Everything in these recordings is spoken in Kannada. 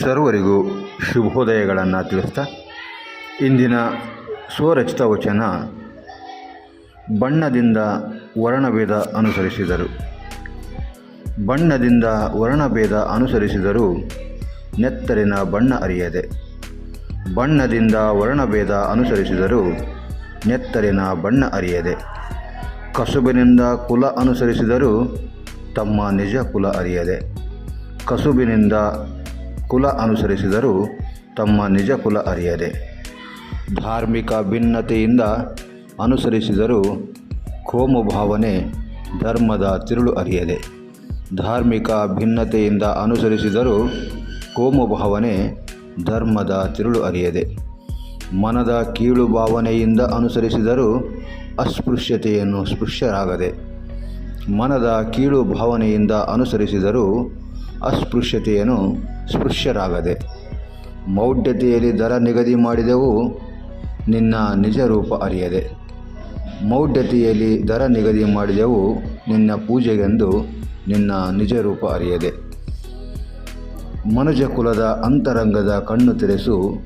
ಸರ್ವರಿಗೂ ಶುಭೋದಯಗಳನ್ನು ತಿಳಿಸ್ತಾ ಇಂದಿನ ಸ್ವರಚಿತ ವಚನ ಬಣ್ಣದಿಂದ ವರ್ಣಭೇದ ಅನುಸರಿಸಿದರು. ಬಣ್ಣದಿಂದ ವರ್ಣಭೇದ ಅನುಸರಿಸಿದರೂ ನೆತ್ತರಿನ ಬಣ್ಣ ಅರಿಯದೆ. ಬಣ್ಣದಿಂದ ವರ್ಣಭೇದ ಅನುಸರಿಸಿದರೂ ನೆತ್ತರಿನ ಬಣ್ಣ ಅರಿಯದೆ. ಕಸುಬಿನಿಂದ ಕುಲ ಅನುಸರಿಸಿದರೂ ತಮ್ಮ ನಿಜ ಕುಲ ಅರಿಯದೆ. ಕಸುಬಿನಿಂದ ಕುಲ ಅನುಸರಿಸಿದರೂ ತಮ್ಮ ನಿಜ ಕುಲ ಅರಿಯದೆ. ಧಾರ್ಮಿಕ ಭಿನ್ನತೆಯಿಂದ ಅನುಸರಿಸಿದರೂ ಕೋಮು ಭಾವನೆ ಧರ್ಮದ ತಿರುಳು ಅರಿಯದೆ. ಧಾರ್ಮಿಕ ಭಿನ್ನತೆಯಿಂದ ಅನುಸರಿಸಿದರೂ ಕೋಮು ಭಾವನೆ ಧರ್ಮದ ತಿರುಳು ಅರಿಯದೆ. ಮನದ ಕೀಳು ಭಾವನೆಯಿಂದ ಅನುಸರಿಸಿದರೂ ಅಸ್ಪೃಶ್ಯತೆಯನ್ನು ಸ್ಪೃಶ್ಯರಾಗದೆ. ಮನದ ಕೀಳು ಭಾವನೆಯಿಂದ ಅನುಸರಿಸಿದರೂ ಅಸ್ಪೃಶ್ಯತೆಯನ್ನು ಸ್ಪೃಶ್ಯರಾಗದೆ. ಮೌಢ್ಯತೆಯಲ್ಲಿ ದರ ನಿಗದಿ ಮಾಡಿದೆವು, ನಿನ್ನ ನಿಜ ರೂಪ ಅರಿಯದೆ. ಮೌಢ್ಯತೆಯಲ್ಲಿ ದರ ನಿಗದಿ ಮಾಡಿದೆವು, ನಿನ್ನ ಪೂಜೆಗೆಂದು ನಿನ್ನ ನಿಜ ರೂಪ ಅರಿಯದೆ. ಮನುಜ ಕುಲದ ಅಂತರಂಗದ ಕಣ್ಣು ತೆರೆಸು,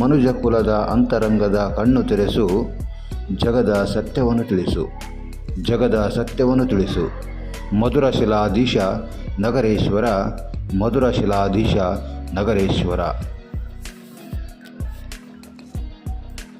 ಮನುಜ ಕುಲದ ಅಂತರಂಗದ ಕಣ್ಣು ತೆರೆಸು, ಜಗದ ಸತ್ಯವನ್ನು ತಿಳಿಸು, ಜಗದ ಸತ್ಯವನ್ನು ತಿಳಿಸು. ಮಧುರ ಶಿಲಾಧೀಶ ನಗರೇಶ್ವರ ಮಧುರಶಿಲಾಧೀಶ ನಗರೇಶ್ವರ.